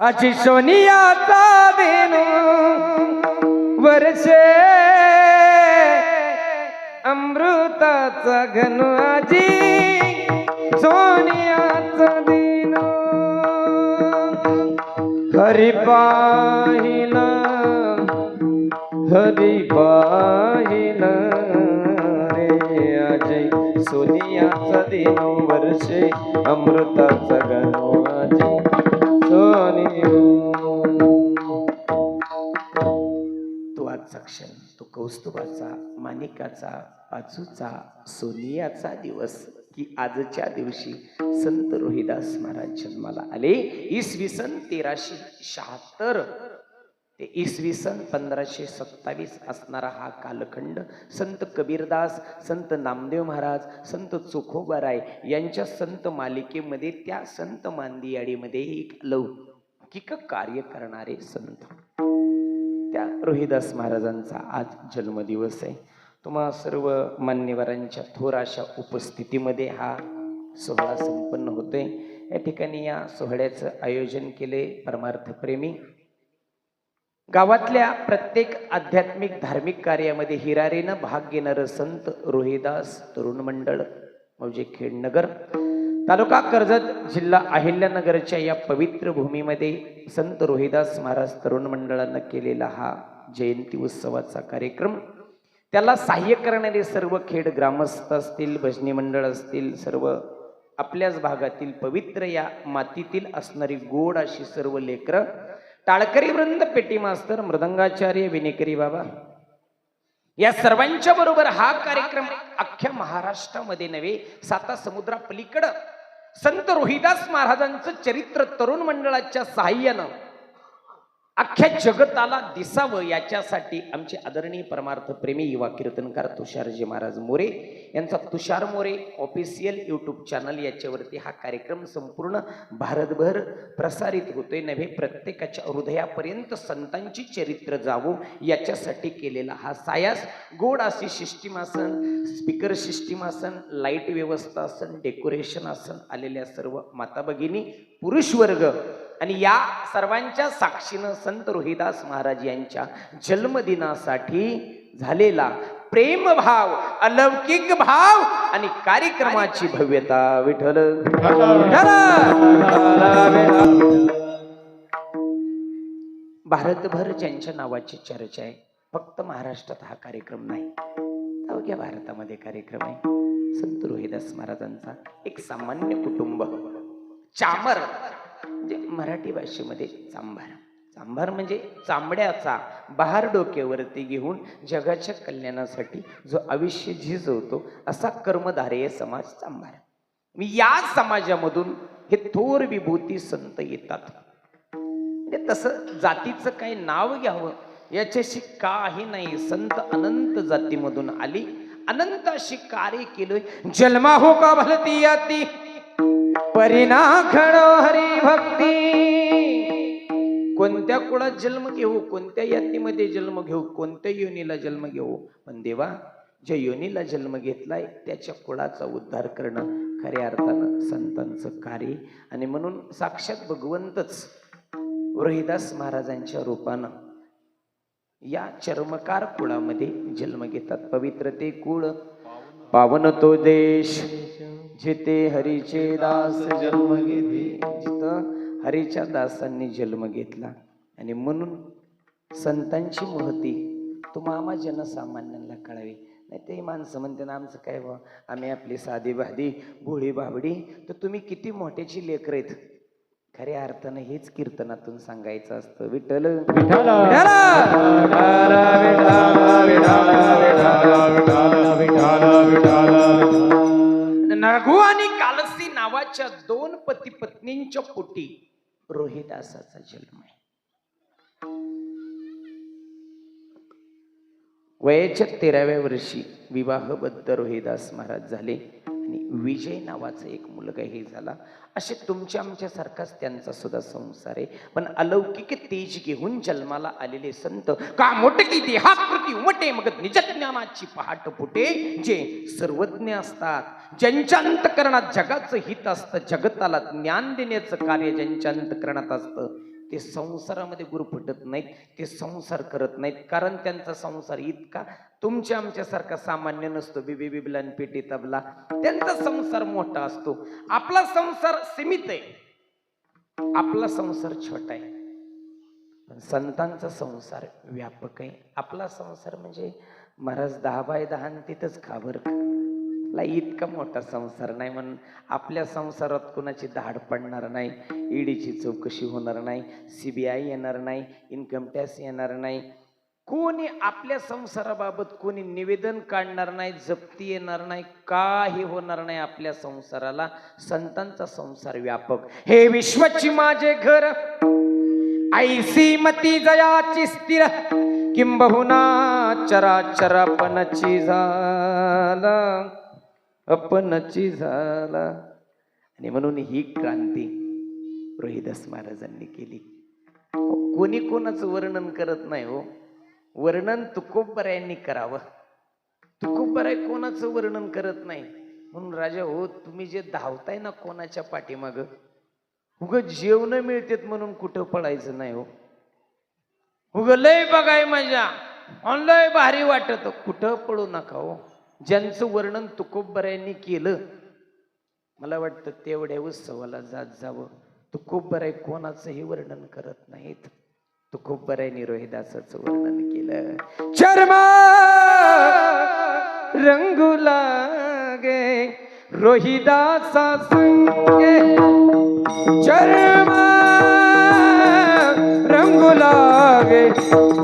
अशी सोनियाचा दिन वर्षे अमृताचा घन आजी सोनियाचा दिन. हरी पाहिला हरी पाहिला रे अजय सोनियाचा दिन वर्षे अमृताचा घन आजी. कौस्तुभाचा माणिकाचा पाचूचा सोनियाचा दिवस की आजच्या दिवशी संत रोहिदास महाराज जन्माला आले. इसवी सन तेराशे शहात्तर ते इसवी सन पंधराशे सत्तावीस असणारा हा कालखंड संत कबीरदास संत नामदेव महाराज संत चोखोबाराय यांच्या संत मालिकेमध्ये त्या संत मांदियाडीमध्ये एक लौकिक कार्य करणारे संत. त्या रोहिदास महाराजांचा आज जन्मदिवस आहे. तुम्हा सर्व मान्यवरांच्या थोर अशा उपस्थितीमध्ये हा सोहळा संपन्न होतोय. या ठिकाणी या सोहळ्याचं आयोजन केले परमार्थप्रेमी गावातल्या प्रत्येक आध्यात्मिक धार्मिक कार्यामध्ये हिरारीनं भाग घेणारं संत रोहिदास तरुण मंडळ म्हणजे खेडनगर. तालुका कर्जत जिल्हा अहिल्यानगरच्या या पवित्र भूमीमध्ये संत रोहिदास महाराज तरुण मंडळानं केलेला हा जयंती उत्सवाचा कार्यक्रम. त्याला सहाय्य करणारे सर्व खेड ग्रामस्थ असतील भजनी मंडळ असतील सर्व आपल्याच भागातील पवित्र या मातीतील असणारी गोड अशी सर्व लेकरं टाळकरी वृंद पेटी मास्तर मृदंगाचार्य विनेकरी बाबा या सर्वांच्या बरोबर हा कार्यक्रम अख्ख्या महाराष्ट्रामध्ये नव्हे साता समुद्रा पलीकडं संत रोहिदास महाराजांचं चरित्र तरुण मंडळाच्या सहाय्यानं अख्ख्या जगताला दिसावं याच्यासाठी आमचे आदरणीय परमार्थ प्रेमी युवा कीर्तनकार तुषारजी महाराज मोरे यांचा Tushar More official YouTube channel याच्यावरती हा कार्यक्रम संपूर्ण भारतभर प्रसारित होतोय. नव्हे प्रत्येकाच्या हृदयापर्यंत संतांची चरित्र जावो याच्यासाठी केलेला हा सायास. गोड अशी सिस्टीमासन स्पीकर सिस्टीमासन लाइट व्यवस्था आसन डेकोरेशन आसन आलेल्या सर्व माता भगिनी पुरुष वर्ग आणि या सर्वांच्या साक्षीनं संत रोहिदास महाराज यांच्या जन्मदिनासाठी झालेला प्रेम भाव अलौकिक भाव आणि कार्यक्रमाची भव्यता विठल भारतभर ज्यांच्या नावाची चर्चा आहे फक्त महाराष्ट्रात हा कार्यक्रम नाही. अवघ्या भारतामध्ये कार्यक्रम आहे. संत रोहिदास महाराजांचा एक सामान्य कुटुंब चामर. म्हणजे मराठी भाषेमध्ये चांभार. चांभार म्हणजे चांबड्याचा बहार डोक्यावरती घेऊन जगाच्या कल्याणासाठी जो आयुष्य झिजवतो असा कर्मधारेय समाज चांभार. मी या समाजामधून हे थोर विभूती संत येतात. म्हणजे तसं जातीचं काही नाव घ्यावं याच्याशी काही नाही. संत अनंत जातीमधून आली. अनंत अशी कार्य केलोय. जन्मा हो का भलती याती? परिणा खडो हरी भक्ती कोणत्या कुळात जन्म घेऊ कोणत्या यातीमध्ये जन्म घेऊ कोणत्या योनीला जन्म घेऊ? पण देवा ज्या योनीला जन्म घेतलाय त्याच्या कुळाचा उद्धार करणं खऱ्या अर्थानं संतांचं कार्य. आणि म्हणून साक्षात भगवंतच रोहिदास महाराजांच्या रूपानं या चर्मकार कुळामध्ये जन्म घेतात. पवित्र ते कुळ पावन तो देश. जिथे हरीचे दास जन्म घेते जिथं हरीच्या दासांनी जन्म घेतला. आणि म्हणून संतांची महती तुम्हाला जनसामान्यांना कळावी. नाही ते माणसं म्हणते ना आमचं काय बा आम्ही आपली साधी बाधी भोळी बाबडी तर तुम्ही किती मोठ्याची लेकर आहेत? खऱ्या अर्थानं हेच कीर्तनातून सांगायचं असतं. विठ्ठल. नरघु आणि कालसी नावाच्या दोन पती पत्नींच्या पोटी रोहिदासाचा जन्म आहे. वयाच्या तेराव्या वर्षी विवाहबद्ध रोहिदास महाराज झाले. विजय नावाचा एक मुलगाही झाला. असे तुमच्या आमच्यासारखाच त्यांचा सुद्धा संसार आहे. पण अलौकिक तेज घेऊन जन्माला आलेले संत का मोठकी देहाकृती उमटे मग निजज्ञानाची पहाट फुटे. जे सर्वज्ञ असतात ज्यांच्या अंतकरणात जगाचं हित असतं जगताला ज्ञान देण्याचं कार्य ज्यांच्या अंतकरणात असतं ते संसारामध्ये गुरफटत नाहीत ते संसार करत नाहीत. कारण त्यांचा संसार इतका तुमच्या आमच्यासारखा सामान्य नसतो. बिबी बिबला आणि पेटी तबला. त्यांचा संसार मोठा असतो. आपला संसार सीमित आहे. आपला संसार छोटा आहे. पण संतांचा संसार व्यापक आहे. आपला संसार म्हणजे महाराज दहा बाय दहा तिथंच खाबर ला इतका मोठा संसार नाही. म्हणून आपल्या संसारात कुणाची धाड पडणार नाही ईडीची चौकशी होणार नाही सी बी आय येणार नाही इन्कम टॅक्स येणार नाही. कोणी आपल्या संसाराबाबत कोणी निवेदन काढणार नाही जप्ती येणार नाही काही होणार नाही आपल्या संसाराला. संतांचा संसार व्यापक. हे विश्वची माझे घर. ऐसी मती जयाची स्थिर. किंबहुना चराचरापणची झाला. अपनची झाला. आणि म्हणून ही क्रांती रोहिदास महाराजांनी केली. कोणी कोणाचं वर्णन करत नाही हो. वर्णन तुकोबरायांनी करावं. तुकोबराय कोणाचं वर्णन करत नाही. म्हणून राजा हो तुम्ही जे धावताय ना कोणाच्या पाठीमाग उग जेवण मिळतेत म्हणून कुठं पळायचं नाही हो. उग लय बघाय माझ्या लय भारी वाटत. कुठं पळू नका हो. ज्यांचं वर्णन तुकोबरायांनी केलं मला वाटतं तेवढ्या उत्सवाला जात जावं. तुकोबराय कोणाचंही वर्णन करत नाहीत. तुकोबरायांनी रोहिदासाचं वर्णन केलं. चर्मा रंगू लागे रोहिदासा संगे. चर्मा रंगू लागे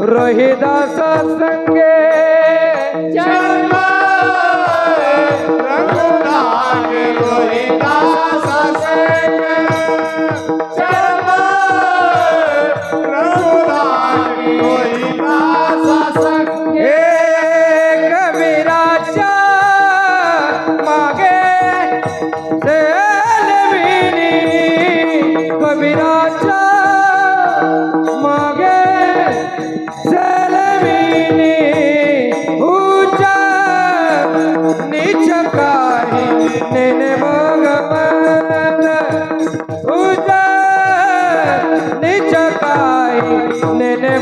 रोहिदासा संगे. नीच काही नेने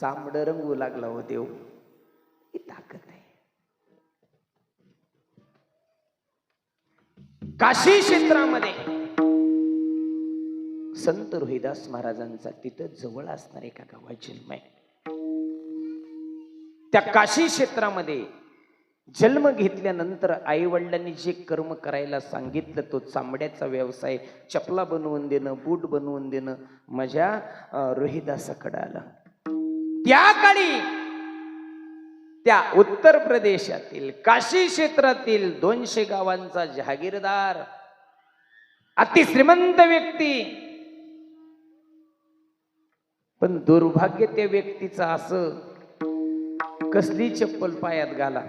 चांबड रंगू लागला हो देव. ही ताकद आहे. काशी क्षेत्रामध्ये संत रोहिदास महाराजांचा तिथं जवळ असणार एका गावात जन्म आहे. त्या काशी क्षेत्रामध्ये जन्म घेतल्यानंतर आई वडिलांनी जे कर्म करायला सांगितलं तो चांबड्याचा व्यवसाय चपला बनवून देणं बूट बनवून देणं माझ्या रोहिदासाकडे आला. त्या काळी त्या उत्तर प्रदेशातील काशी क्षेत्रातील दोनशे गावांचा जहागीरदार अति श्रीमंत व्यक्ती पण दुर्भाग्य त्या व्यक्तीचं असं कसली चप्पल पायात घाला.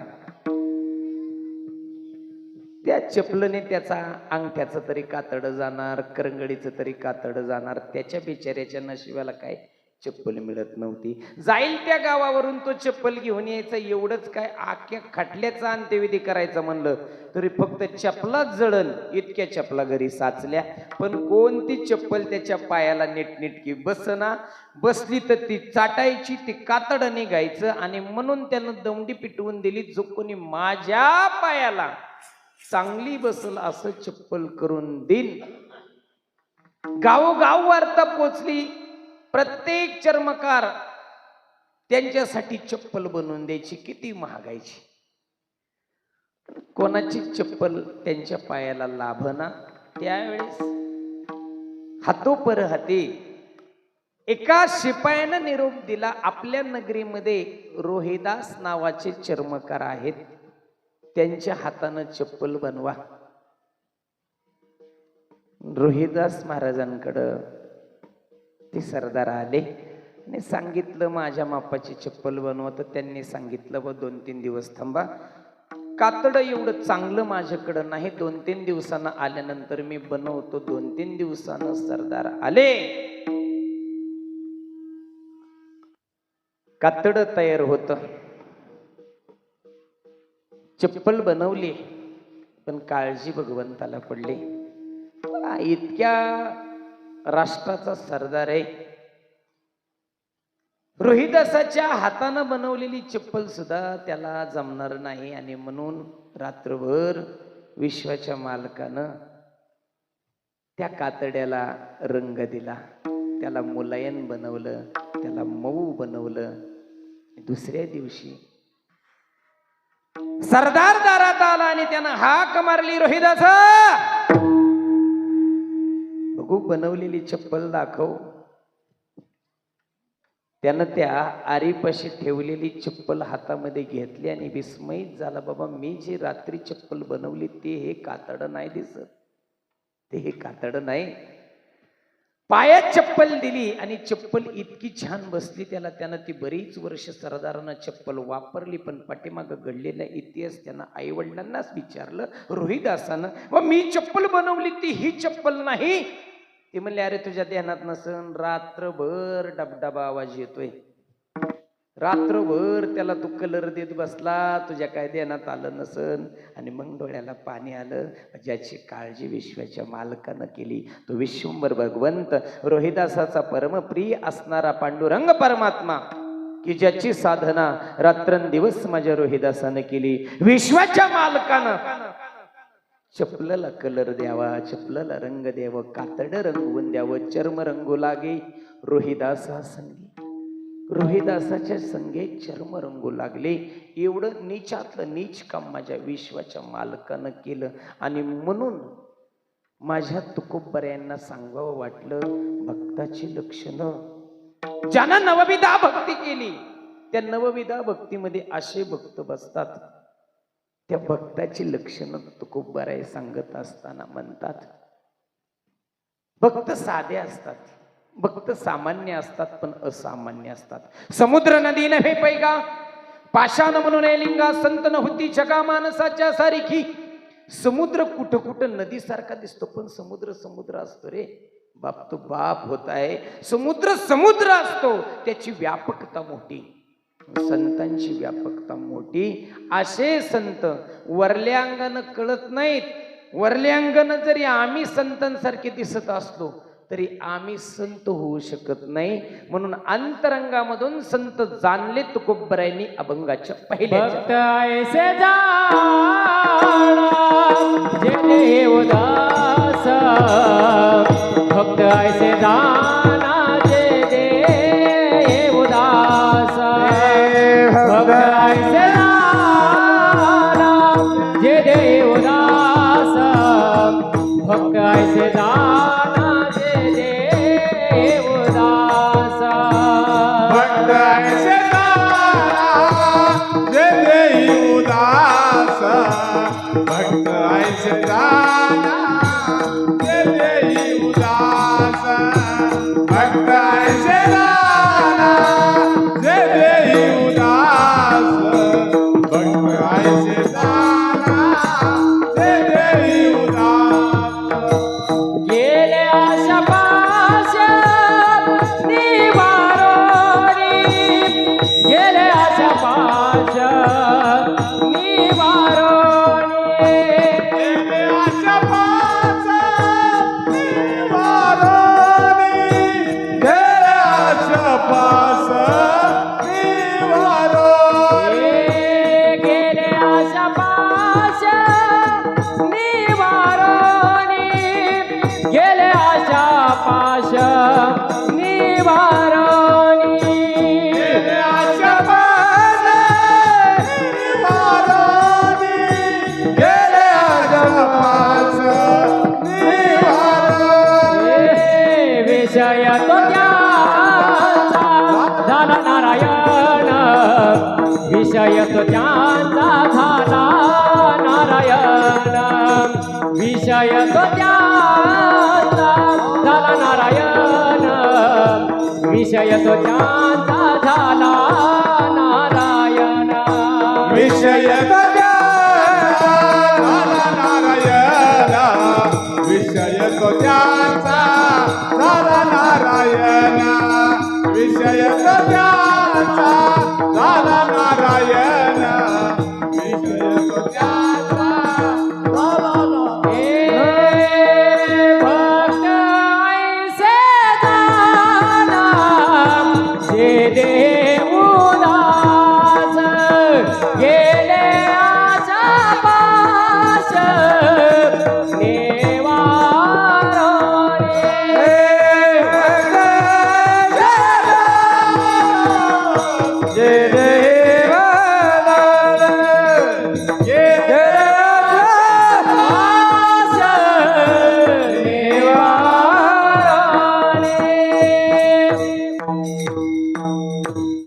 त्या चपलने त्याचा अंगठ्याचं तरी कातड जाणार करंगडीचं तरी कातड जाणार त्याच्या बिचाऱ्याच्या नशिबाला काय चप्पल मिळत नव्हती. जाईल त्या गावावरून तो चप्पल घेऊन यायचा. एवढंच काय आख्या खटल्याचा अंत्यविधी करायचा म्हणलं. तरी फक्त चपला जळण इतक्या चपला घरी साचल्या. पण कोणती चप्पल त्याच्या पायाला नीटनेटकी बसना? बसली तर ती चाटायची ती कातड निघायचं आणि म्हणून त्यानं दमडी पिटवून दिली जो कोणी माझ्या पायाला चांगली बसल असं चप्पल करून देईन. गावोगाव वार्ता पोचली. प्रत्येक चर्मकार त्यांच्यासाठी चप्पल बनवून द्यायची किती महागायची. कोणाची चप्पल त्यांच्या पायाला लाभना त्यावेळेस हातोपर हाती एका शिपायानं निरोप दिला आपल्या नगरीमध्ये रोहिदास नावाचे चर्मकार आहेत त्यांच्या हातानं चप्पल बनवा. रोहिदास महाराजांकडं ते सरदार आले. आणि सांगितलं माझ्या मापाची चप्पल बनवत त्यांनी सांगितलं व दोन तीन दिवस थांबा. कातड एवढं चांगलं माझ्याकडं नाही. दोन तीन दिवसानं आल्यानंतर मी बनवतो. दोन तीन दिवसानं सरदार आले. कातड तयार होत. चप्पल बनवली पण काळजी भगवंताला पडली. इतक्या राष्ट्राचा सरदार आहे. रोहिदासाच्या हातानं बनवलेली चप्पल सुद्धा त्याला जमणार नाही आणि म्हणून रात्रभर विश्वाच्या मालकानं त्या कातड्याला रंग दिला. त्याला मुलायन बनवलं त्याला मऊ बनवलं. दुसऱ्या दिवशी सरदार दारात आला आणि त्यानं हाक मारली रोहिदासा! बघू बनवलेली चप्पल दाखव. त्यानं त्या आरीपाशी ठेवलेली चप्पल हातामध्ये घेतली आणि विस्मयित झाला बाबा मी जी रात्री चप्पल बनवली ते हे कातड नाही दिसत. ते हे कातड नाही. पायात चप्पल दिली आणि चप्पल इतकी छान बसली त्याला त्यानं ती बरीच वर्ष सरदारानं चप्पल वापरली पण पाठीमागं घडलेला इतिहास त्यानं आई वडिलांनाच विचारलं रोहिदासानं व मी चप्पल बनवली ती ही चप्पल नाही. ते म्हणले अरे तुझ्या ध्यानात नसन रात्रभर डबडबा आवाज येतोय. रात्रभर त्याला तू कलर देत बसला तुझ्या काय ध्यानात आलं नसन? आणि मग डोळ्याला पाणी आलं. ज्याची काळजी विश्वाच्या मालकानं केली. तो विश्वंभर भगवंत रोहिदासाचा परमप्रिय असणारा पांडुरंग परमात्मा की ज्याची साधना रात्रंदिवस माझ्या रोहिदासानं केली. विश्वाच्या मालकानं. चपलला कलर द्यावा चपलला रंग द्यावं कातड रंगवून द्यावं चर्म रंगू लागे रोहिदासा संगी. रोहिदासाच्या संगे चर्म रंगू लागले. एवढं नीचातलं नीच काम माझ्या विश्वाच्या मालकानं केलं. आणि म्हणून माझ्या तुकोबऱ्यांना सांगावं वाटलं भक्ताची लक्षणं. ज्यानं नवविधा भक्ती केली त्या नवविधा भक्तीमध्ये असे भक्त बसतात. त्या भक्ताची लक्षणं तुकोबराय सांगत असताना म्हणतात. भक्त साधे असतात भक्त सामान्य असतात पण असामान्य असतात. समुद्र नदी नव्हे पैगा पाषाण म्हणून लिंगा संत न होती जगा माणसाच्या सारखी. समुद्र कुठं कुठं नदीसारखा दिसतो पण समुद्र समुद्र असतो रे. बाप तो बाप होत आहे. समुद्र समुद्र असतो त्याची व्यापकता मोठी. संतांची व्यापकता मोठी. असे संत वरल्या अंगानं कळत नाहीत. वरल्या अंगानं जरी आम्ही संतांसारखे दिसत असलो तरी आम्ही संत होऊ शकत नाही. म्हणून अंतरंगामधून संत जाणले तुकोबरायांनी अभंगाच्या पहिल्या भक्त ऐसे जे भक्त ऐसे विषय तो त्यांचा झाला नारायण. विषय तो त्यांचा झाला नारायण. विषय तो त्यांचा झाला नारायण. विषय